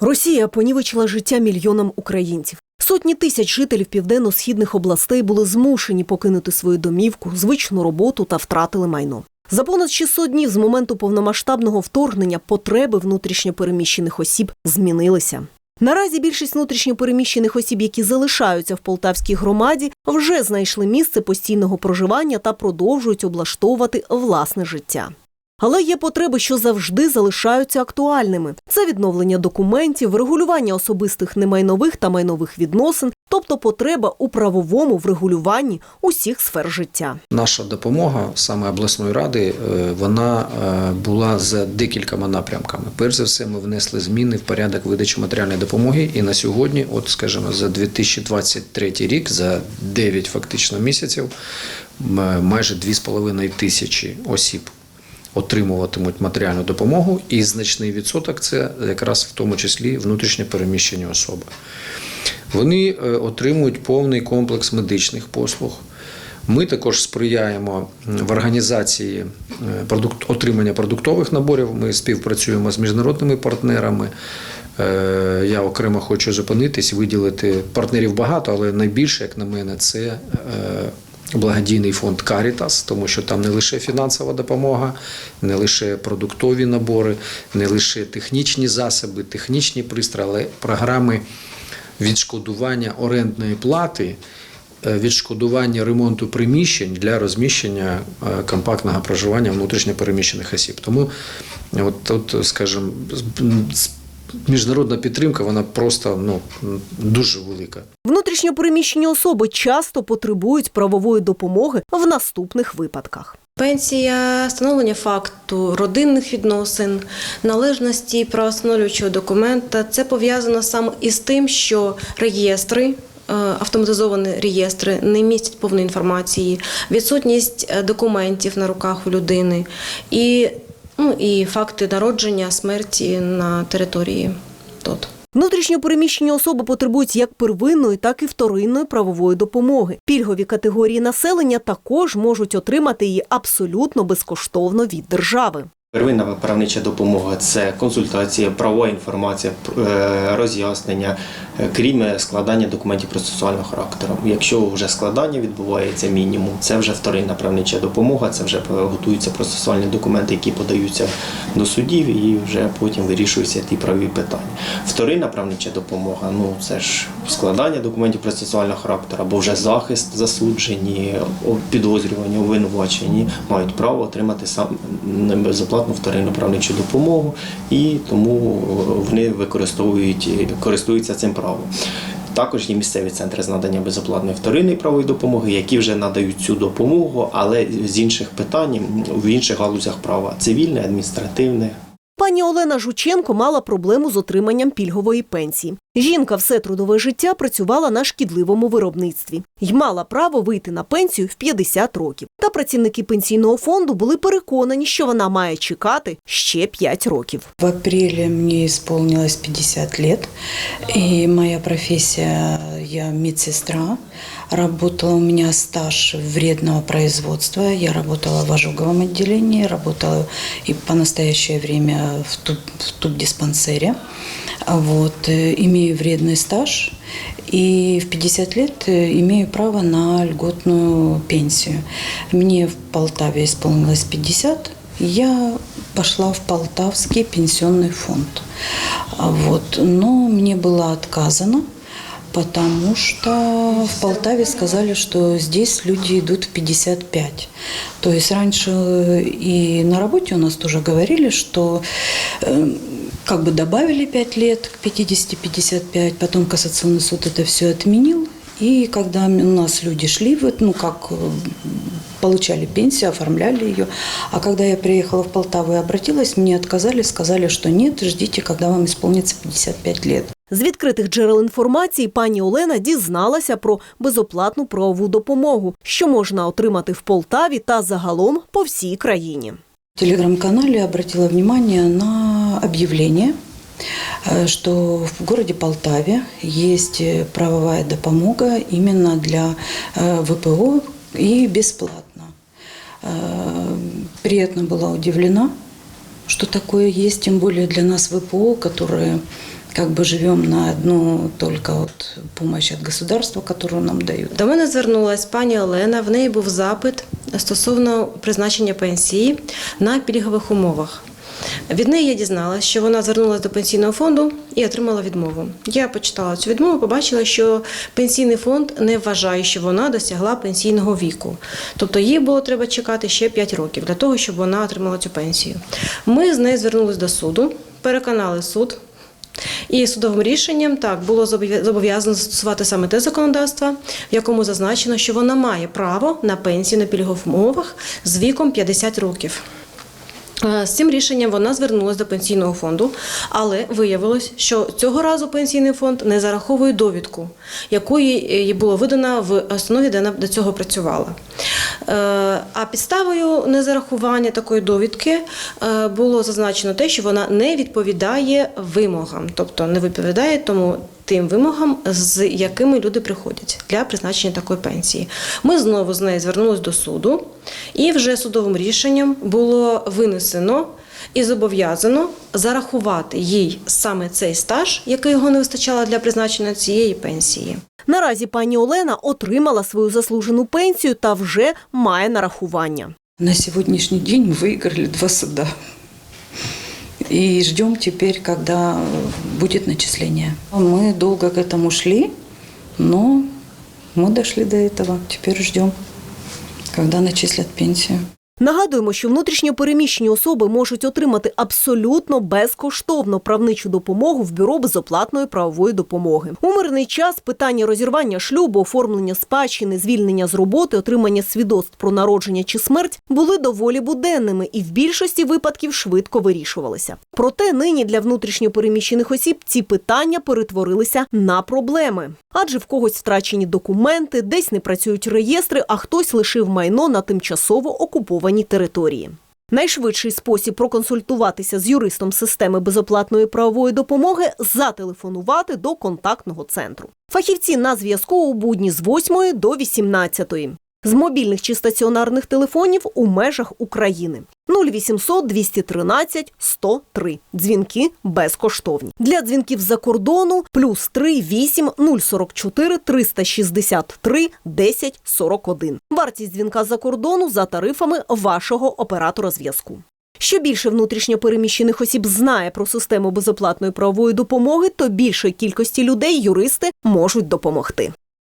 Росія понівечила життя мільйонам українців. Сотні тисяч жителів південно-східних областей були змушені покинути свою домівку, звичну роботу та втратили майно. За понад 600 днів з моменту повномасштабного вторгнення потреби внутрішньопереміщених осіб змінилися. Наразі більшість внутрішньопереміщених осіб, які залишаються в полтавській громаді, вже знайшли місце постійного проживання та продовжують облаштовувати власне життя. Але є потреби, що завжди залишаються актуальними: це відновлення документів, регулювання особистих немайнових та майнових відносин, тобто потреба у правовому врегулюванні усіх сфер життя. Наша допомога саме обласної ради е, вона е, була за декількома напрямками. Перш за все, ми внесли зміни в порядок видачі матеріальної допомоги. І на сьогодні, от скажімо, за 2023 рік, за 9 фактично місяців, м- майже 2,5 тисячі осіб. Отримуватимуть матеріальну допомогу, і значний відсоток це якраз в тому числі внутрішньо переміщені особи. Вони е, отримують повний комплекс медичних послуг. Ми також сприяємо в організації е, отримання продуктових наборів. Ми співпрацюємо з міжнародними партнерами. Е, Я окремо хочу зупинитись, виділити партнерів багато, але найбільше, як на мене, це благодійний фонд Caritas, тому що там не лише фінансова допомога, не лише продуктові набори, не лише технічні засоби, технічні пристрої, але програми відшкодування орендної плати, е, відшкодування ремонту приміщень для розміщення е, компактного проживання внутрішньопереміщених осіб. Тому от тут, скажімо, міжнародна підтримка вона просто ну, дуже велика. Внутрішньопереміщені особи часто потребують правової допомоги в наступних випадках. Пенсія, встановлення факту родинних відносин, належності правостановлюючого документа це пов'язано саме із тим, що реєстри. е, Автоматизовані реєстри не містять повної інформації, відсутність е, документів на руках у людини і, ну, і факти народження, смерті на території ТОТ. Внутрішньопереміщені особи потребують як первинної, так і вторинної правової допомоги. Пільгові категорії населення також можуть отримати її абсолютно безкоштовно від держави. Первинна правнича допомога це консультація, правова інформація, е, роз'яснення, е, крім складання документів процесуального характеру. Якщо вже складання відбувається мінімум, це вже вторинна правнича допомога, це вже готуються процесуальні документи, які подаються до судів, і вже потім вирішуються ті правові питання. Вторинна правнича допомога ну це ж складання документів процесуального характеру або вже захист засуджені, підозрювані, обвинувачені мають право отримати сам безоплатну вторинну правничу допомогу, і тому вони використовують користуються цим правом. Також є місцеві центри з надання безоплатної вторинної правої допомоги, які вже надають цю допомогу, але з інших питань в інших галузях права цивільне, адміністративне. Пані Олена Жученко мала проблему з отриманням пільгової пенсії. Жінка все трудове життя працювала на шкідливому виробництві й мала право вийти на пенсію в 50 років. Та працівники пенсійного фонду були переконані, що вона має чекати ще 5 років. В апреле мне исполнилось 50 лет, и моя профессия, я медсестра. Работала у меня стаж вредного производства. Я работала в ожоговом отделении, работала и по настоящее время в, туб, в тубдиспансере. Вот, э, имею вредный стаж и в 50 лет э, имею право на льготную пенсию. Мне в Полтаве исполнилось 50, я пошла в Полтавский пенсионный фонд. Вот. Но мне было отказано, потому что в Полтаве сказали, что здесь люди идут в 55. То есть раньше и на работе у нас тоже говорили, что э, как бы добавили 5 лет к 50-55, потом Кассационный суд это все отменил. И когда у нас люди шли, вот, ну как э, получали пенсию, оформляли ее. А когда я приехала в Полтаву и обратилась, мне отказали, сказали, что нет, ждите, когда вам исполнится 55 лет. З відкритих джерел інформації пані Олена дізналася про безоплатну правову допомогу, що можна отримати в Полтаві та загалом по всій країні. В телеграм-канале обратила внимание на объявление, э, что в городе Полтаве есть э, правовая допомога именно для э, ВПО и бесплатно. Э, Приятно была удивлена, что такое есть, тем более для нас ВПО, которые как бы живем на одну только вот помощь от государства, которую нам дают. До мене звернулась пані Олена. В неї був запит стосовно призначення пенсії на пільгових умовах. Від неї я дізналася, що вона звернулася до пенсійного фонду і отримала відмову. Я почитала цю відмову, побачила, що пенсійний фонд не вважає, що вона досягла пенсійного віку. Тобто їй було треба чекати ще 5 років для того, щоб вона отримала цю пенсію. Ми з нею звернулися до суду, переконали суд. І судовим рішенням так було зобов'язано застосувати саме те законодавство, в якому зазначено, що вона має право на пенсію на пільгових умовах з віком 50 років. Е, З цим рішенням вона звернулася до пенсійного фонду, але виявилось, що цього разу пенсійний фонд не зараховує довідку, яку їй їй було видано в основі, де вона до цього працювала. Е, А підставою незарахування такої довідки е, було зазначено те, що вона не відповідає вимогам, тобто не відповідає тому тим вимогам, з якими люди приходять для призначення такої пенсії. Ми знову з нею звернулися до суду, і вже судовим рішенням було винесено і зобов'язано зарахувати їй саме цей стаж, який його не вистачало для призначення цієї пенсії. Наразі пані Олена отримала свою заслужену пенсію та вже має нарахування. На сегодняшний день мы выиграли два суда. И ждем теперь, когда будет начисление. Мы долго к этому шли, но мы дошли до этого. Теперь ждем, когда начислят пенсию. Нагадуємо, що внутрішньо переміщені особи можуть отримати абсолютно безкоштовно правничу допомогу в бюро безоплатної правової допомоги. У мирний час питання розірвання шлюбу, оформлення спадщини, звільнення з роботи, отримання свідоцтв про народження чи смерть були доволі буденними і в більшості випадків швидко вирішувалися. Проте нині для внутрішньо переміщених осіб ці питання перетворилися на проблеми. Адже в когось втрачені документи, десь не працюють реєстри, а хтось лишив майно на тимчасово окупованій території. Найшвидший спосіб проконсультуватися з юристом системи безоплатної правової допомоги зателефонувати до контактного центру. Фахівці на зв'язку у будні з 8 до 18. З мобільних чи стаціонарних телефонів у межах України 0800 213 103. Дзвінки безкоштовні. Для дзвінків з-за кордону плюс 3 8 044 363 10 41. Вартість дзвінка з-за кордону за тарифами вашого оператора зв'язку. Що більше внутрішньо переміщених осіб знає про систему безоплатної правової допомоги, то більшої кількості людей юристи можуть допомогти.